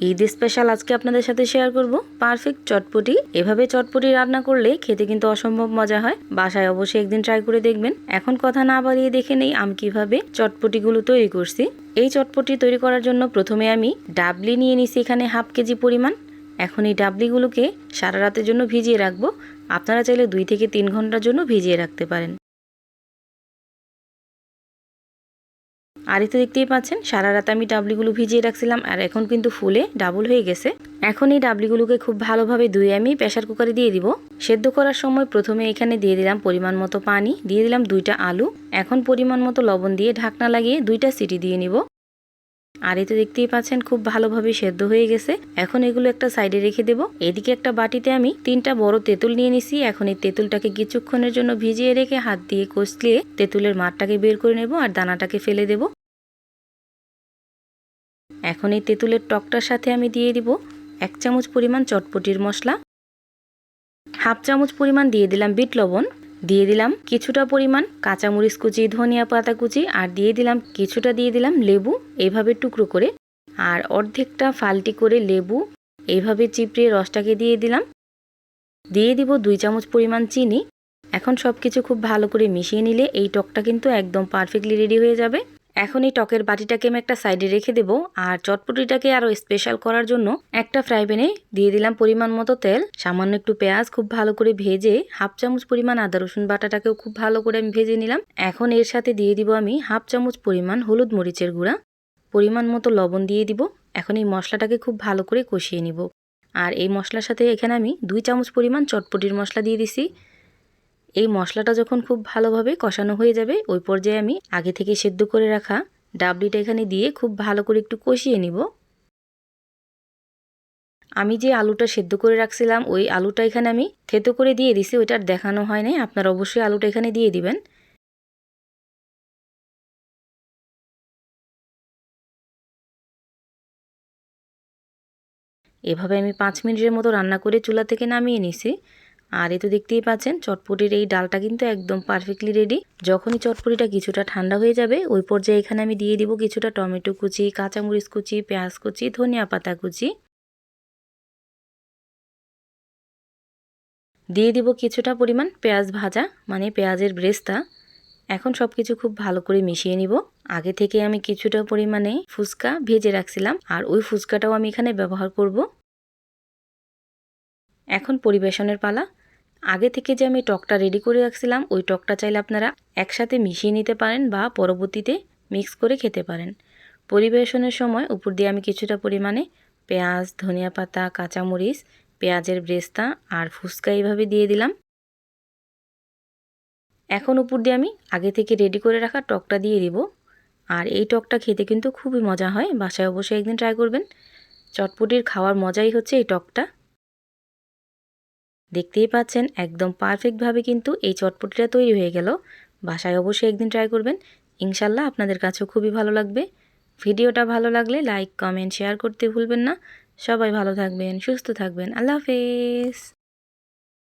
Eid special আজকে আপনাদের সাথে শেয়ার করব। পারফেক্ট চটপটি। এভাবে চটপটি রান্না করলে খেতে কিন্তু অসম্ভব মজা হয়। বাসায় অবশ্যই একদিন ট্রাই করে দেখবেন। এখন কথা না বাড়িয়ে দেখে নেই আমি কীভাবে চটপটিগুলো তৈরি করছি। এই চটপটি তৈরি করার জন্য প্রথমে আমি ডাবলি নিয়ে নিছি এখানে হাফ কেজি পরিমাণ। এখন এই ডাবলিগুলোকে সারা রাতের জন্য ভিজিয়ে রাখব। আপনারা চাইলে দুই থেকে তিন ঘণ্টার জন্য ভিজিয়ে রাখতে পারেন। আর তো দেখতেই পাচ্ছেন, সারা রাত আমি ডাবলিগুলো ভিজিয়ে রাখছিলাম আর এখন কিন্তু ফুলে ডাবল হয়ে গেছে। এখন এই ডাবলিগুলোকে খুব ভালোভাবে ধুয়ে আমি প্রেশার কুকারে দিয়ে দিব। সেদ্ধ করার সময় প্রথমে এখানে দিয়ে দিলাম পরিমাণ মতো পানি, দিয়ে দিলাম দুইটা আলু। এখন পরিমাণ মতো লবণ দিয়ে ঢাকনা লাগিয়ে দুইটা সিটি দিয়ে নিব। আর এই তো দেখতেই পাচ্ছেন খুব ভালোভাবে সেদ্ধ হয়ে গেছে। এখন এগুলো একটা সাইডে রেখে দেব। এদিকে একটা বাটিতে আমি তিনটা বড় তেঁতুল নিয়ে নিছি। এখন এই তেঁতুলটাকে কিছুক্ষণের জন্য ভিজিয়ে রেখে হাত দিয়ে কষলিয়ে তেঁতুলের মাঠটাকে বের করে নেব আর দানাটাকে ফেলে দেব। এখন এই তেঁতুলের টকটার সাথে আমি দিয়ে দিব এক চামচ পরিমাণ চটপটির মশলা, হাফ চামচ পরিমাণ দিয়ে দিলাম বিট লবণ, দিয়ে দিলাম কিছুটা পরিমাণ কাঁচামরিচ কুচি, ধনিয়া পাতা কুচি আর দিয়ে দিলাম কিছুটা দিয়ে দিলাম লেবু এইভাবে টুকরো করে আর অর্ধেকটা ফালটি করে লেবু এইভাবে চিপড়িয়ে রসটাকে দিয়ে দিলাম। দিয়ে দিব দুই চামচ পরিমাণ চিনি। এখন সব কিছু খুব ভালো করে মিশিয়ে নিলে এই টকটা কিন্তু একদম পারফেক্টলি রেডি হয়ে যাবে। এখন এই টকের বাটিটাকে আমি একটা সাইডে রেখে দেব আর চটপটিটাকে আরও স্পেশাল করার জন্য একটা ফ্রাই প্যানে দিয়ে দিলাম পরিমাণ মতো তেল। সামান্য একটু পেঁয়াজ খুব ভালো করে ভেজে হাফ চামচ পরিমাণ আদা, রসুন বাটাটাকেও খুব ভালো করে আমি ভেজে নিলাম। এখন এর সাথে দিয়ে দিব আমি হাফ চামচ পরিমাণ হলুদ মরিচের গুঁড়া। পরিমাণ মতো লবণ দিয়ে দিব। এখন এই মশলাটাকে খুব ভালো করে কষিয়ে নিব। আর এই মশলার সাথে এখানে আমি দুই চামচ পরিমাণ চটপটির মশলা দিয়ে দিছি। এই মশলাটা যখন খুব ভালোভাবে কষানো হয়ে যাবে, ওই পর্যায়ে আমি আগে থেকে সেদ্ধ করে রাখা ডাবলিটা এখানে দিয়ে খুব ভালো করে একটু কষিয়ে নিব। আমি যে আলুটা সেদ্ধ করে রাখছিলাম, ওই আলুটা এখানে আমি থেতো করে দিয়ে দিছি ওইটার দেখানো হয় নাই। আপনার অবশ্যই আলুটা এখানে দিয়ে দিবেন। এভাবে আমি পাঁচ মিনিটের মতো রান্না করে চুলা থেকে নামিয়ে নিছি। আর এ তো দেখতেই পাচ্ছেন, চটপটির এই ডালটা কিন্তু একদম পারফেক্টলি রেডি যখনই চটপটিটা কিছুটা ঠান্ডা হয়ে যাবে, ওই পর্যায়ে এখানে আমি দিয়ে দিব কিছুটা টমেটো কুচি, কাঁচামরিচ কুচি, পেঁয়াজ কুচি, ধনিয়া পাতা কুচি। দিয়ে দিব কিছুটা পরিমাণ পেঁয়াজ ভাজা মানে পেঁয়াজের ব্রেস্তা। এখন সব কিছু খুব ভালো করে মিশিয়ে নিব। আগে থেকে আমি কিছুটা পরিমাণে ফুচকা ভেজে রাখছিলাম, আর ওই ফুচকাটাও আমি এখানে ব্যবহার করব। এখন পরিবেশনের পালা। আগে থেকে যে আমি টকটা রেডি করে রাখছিলাম, ওই টকটা চাইলে আপনারা একসাথে মিশিয়ে নিতে পারেন বা পরবর্তীতে মিক্স করে খেতে পারেন। পরিবেশনের সময় উপর দিয়ে আমি কিছুটা পরিমাণে পেঁয়াজ, ধনিয়া পাতা, কাঁচামরিচ, পেঁয়াজের ব্রেস্তা আর ফুচকা এইভাবে দিয়ে দিলাম। এখন উপর দিয়ে আমি আগে থেকে রেডি করে রাখা টকটা দিয়ে দিব। আর এই টকটা খেতে কিন্তু খুবই মজা হয়, বাসায় অবশ্যই একদিন ট্রাই করবেন। চটপটির খাওয়ার মজাই হচ্ছে এই টকটা। দেখতেই পাচ্ছেন, একদম পারফেক্টভাবে কিন্তু এই চটপটিটা তৈরি হয়ে গেল। বাসায় অবশ্যই একদিন ট্রাই করবেন। ইনশাল্লাহ আপনাদের কাছেও খুবই ভালো লাগবে। ভিডিওটা ভালো লাগলে লাইক কমেন্ট শেয়ার করতে ভুলবেন না। সবাই ভালো থাকবেন, সুস্থ থাকবেন। আল্লাহ হাফেজ।